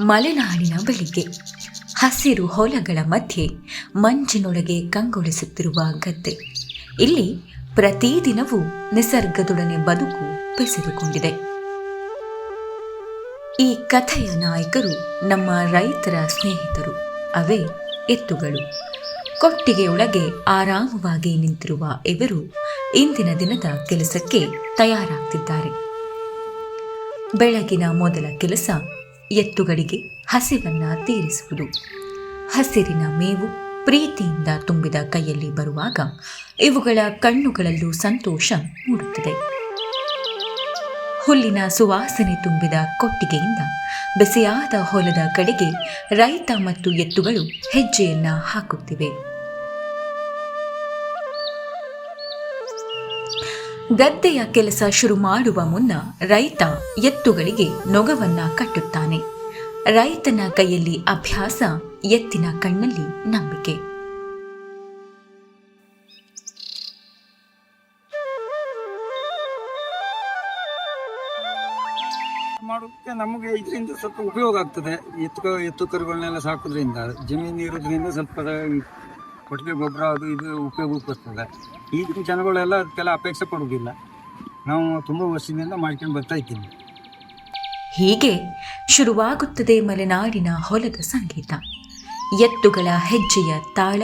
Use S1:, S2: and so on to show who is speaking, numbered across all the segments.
S1: ಮಲೆನಾಡಿನ ಬೆಳಿಗ್ಗೆ ಹಸಿರು ಹೊಲಗಳ ಮಧ್ಯೆ ಮಂಜಿನೊಳಗೆ ಕಂಗೊಳಿಸುತ್ತಿರುವ ಗದ್ದೆ. ಇಲ್ಲಿ ಪ್ರತಿದಿನವೂ ನಿಸರ್ಗದೊಡನೆ ಬದುಕು ಬೆಸೆದುಕೊಂಡಿದೆ. ಈ ಕಥೆಯ ನಾಯಕರು ನಮ್ಮ ರೈತರ ಸ್ನೇಹಿತರು. ಅವೇ ಎತ್ತುಗಳು. ಕೊಟ್ಟಿಗೆಯೊಳಗೆ ಆರಾಮವಾಗಿ ನಿಂತಿರುವ ಇವರು ಇಂದಿನ ದಿನದ ಕೆಲಸಕ್ಕೆ ತಯಾರಾಗ್ತಿದ್ದಾರೆ. ಬೆಳಗಿನ ಮೊದಲ ಕೆಲಸ ಎತ್ತುಗಳಿಗೆ ಹಸಿವನ್ನ ತೀರಿಸುವುದು. ಹಸಿರಿನ ಮೇವು ಪ್ರೀತಿಯಿಂದ ತುಂಬಿದ ಕೈಯಲ್ಲಿ ಬರುವಾಗ ಇವುಗಳ ಕಣ್ಣುಗಳಲ್ಲೂ ಸಂತೋಷ ಮೂಡುತ್ತದೆ. ಹುಲ್ಲಿನ ಸುವಾಸನೆ ತುಂಬಿದ ಕೊಟ್ಟಿಗೆಯಿಂದ ಬಿಸಿಯಾದ ಹೊಲದ ಕಡೆಗೆ ರೈತ ಮತ್ತು ಎತ್ತುಗಳು ಹೆಜ್ಜೆಯನ್ನ ಹಾಕುತ್ತಿವೆ. ಗದ್ದೆಯ ಕೆಲಸ ಶುರು ಮಾಡುವ ಮುನ್ನ ರೈತ ಎತ್ತುಗಳಿಗೆ ನೊಗವನ್ನ ಕಟ್ಟುತ್ತಾನೆ. ರೈತನ ಕೈಯಲ್ಲಿ ಅಭ್ಯಾಸ, ಎತ್ತಿನ ಕಣ್ಣಲ್ಲಿ ನಂಬಿಕೆ.
S2: ಮಾಡೋಕ್ಕೆ ನಮಗೆ ಇದರಿಂದ ಸ್ವಲ್ಪ ಉಪಯೋಗ ಆಗ್ತದೆ. ಎತ್ತು ಎತ್ತು ಕರುಗಳನ್ನೆಲ್ಲ ಸಾಕೋದ್ರಿಂದ, ಜಮೀನು ಇರೋದ್ರಿಂದ ಸ್ವಲ್ಪ ಕೊಟ್ಟಿಗೆ ಗೊಬ್ಬರ ಅದು ಇದು ಉಪಯೋಗಕ್ಕೆ ಬರ್ತದೆ ಈಗಿನ ಜನಗಳೆಲ್ಲ ಅದಕ್ಕೆಲ್ಲ ಅಪೇಕ್ಷೆ ಪಡುವುದಿಲ್ಲ ನಾವು ತುಂಬ ವರ್ಷದಿಂದ ಮಾಡ್ಕೊಂಡು ಬರ್ತಾ ಇದ್ದೀನಿ
S1: ಹೀಗೆ ಶುರುವಾಗುತ್ತದೆ ಮಲೆನಾಡಿನ ಹೊಲದ ಸಂಗೀತ. ಎತ್ತುಗಳ ಹೆಜ್ಜೆಯ ತಾಳ,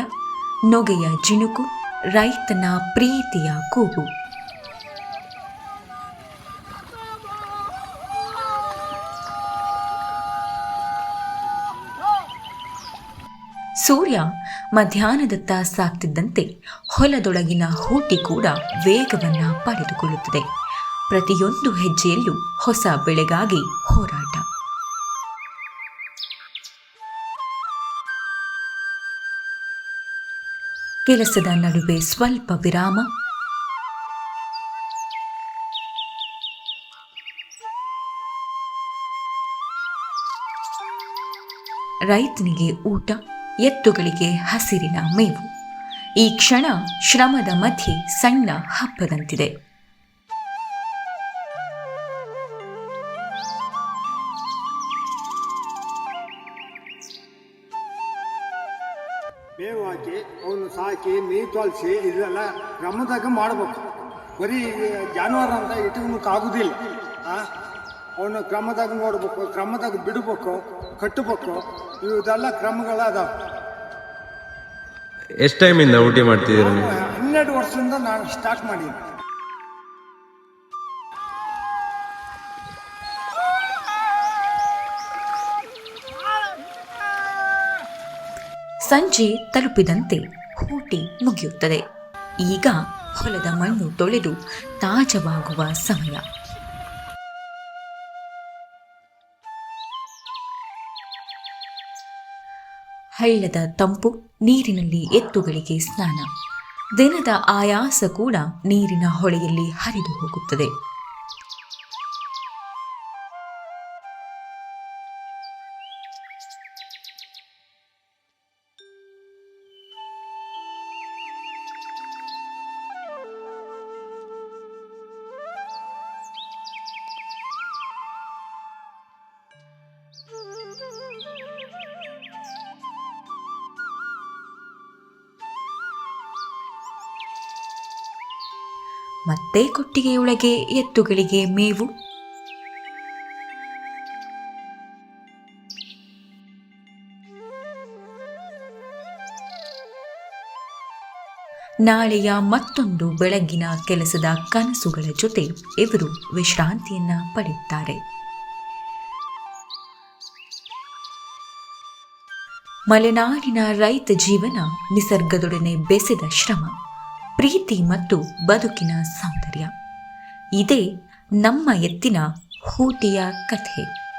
S1: ನೊಗೆಯ ಜಿಣುಕು ರೈತನ ಪ್ರೀತಿಯ ಕೂಗು. ಸೂರ್ಯ ಮಧ್ಯಾಹ್ನದತ್ತ ಸಾಗ್ತಿದ್ದಂತೆ ಹೊಲದೊಳಗಿನ ಹೂಟಿ ಕೂಡ ವೇಗವನ್ನ ಪಡೆದುಕೊಳ್ಳುತ್ತದೆ. ಪ್ರತಿಯೊಂದು ಹೆಜ್ಜೆಯಲ್ಲೂ ಹೊಸ ಬೆಳೆಗಾಗಿ ಹೋರಾಟ. ಕೆಲಸದ ನಡುವೆ ಸ್ವಲ್ಪ ವಿರಾಮ. ರೈತನಿಗೆ ಊಟ. ಎತ್ತುಗಳಿಗೆ ಹಸಿರಿನ ಮೇವು. ಈ ಕ್ಷಣ ಶ್ರಮದ ಮಧ್ಯೆ ಸಣ್ಣ ಹಬ್ಬದಂತಿದೆ.
S3: ಮೇವು ಹಾಕಿ, ಅವನು ಸಾಕಿ, ಮೇವು ತೊಲಸಿ ಇದೆಲ್ಲ ಕ್ರಮದಾಗ ಮಾಡ್ಬೇಕು. ಬರೀ ಜಾನುವಾರು ಅಂತ ಆ? ಅವನು ಕ್ರಮದಾಗ ನೋಡ್ಬೇಕು ಕ್ರಮದಾಗ ಬಿಡಬೇಕು ಕಟ್ಟಬೇಕು ಇವೆಲ್ಲ ಕ್ರಮಗಳಾದವು.
S4: ಎಷ್ಟು ಟೈಮಿಂದ ಊಟಿ ಮಾಡ್ತಿದ್ದೀರಾ ನೀವು?
S3: ಹನ್ನೆರಡು ವರ್ಷದಿಂದ ನಾನು ಸ್ಟಾರ್ಟ್ ಮಾಡಿದ್ದೀನಿ.
S1: ಸಂಜೆ ತಲುಪಿದಂತೆ ಹೂಟಿ ಮುಗಿಯುತ್ತದೆ. ಈಗ ಹೊಲದ ಮಣ್ಣು ತೊಳೆದು ತಾಜವಾಗುವ ಸಮಯ. ಹಳ್ಳದ ತಂಪು ನೀರಿನಲ್ಲಿ ಎತ್ತುಗಳಿಗೆ ಸ್ನಾನ. ದಿನದ ಆಯಾಸ ಕೂಡ ನೀರಿನ ಹೊಳೆಯಲ್ಲಿ ಹರಿದು ಹೋಗುತ್ತದೆ. ಮತ್ತೆ ಕೊಟ್ಟಿಗೆಯೊಳಗೆ ಎತ್ತುಗಳಿಗೆ ಮೇವು. ನಾಳೆಯ ಮತ್ತೊಂದು ಬೆಳಗ್ಗಿನ ಕೆಲಸದ ಕನಸುಗಳ ಜೊತೆ ಇವರು ವಿಶ್ರಾಂತಿಯನ್ನ ಪಡೆಯುತ್ತಾರೆ. ಮಲೆನಾಡಿನ ರೈತ ಜೀವನ ನಿಸರ್ಗದೊಡನೆ ಬೆಸೆದ ಶ್ರಮ. ಪ್ರೀತಿ ಮತ್ತು ಬದುಕಿನ ಸೌಂದರ್ಯ. ಇದೇ ನಮ್ಮ ಎತ್ತಿನ ಹೂಟಿಯ ಕಥೆ.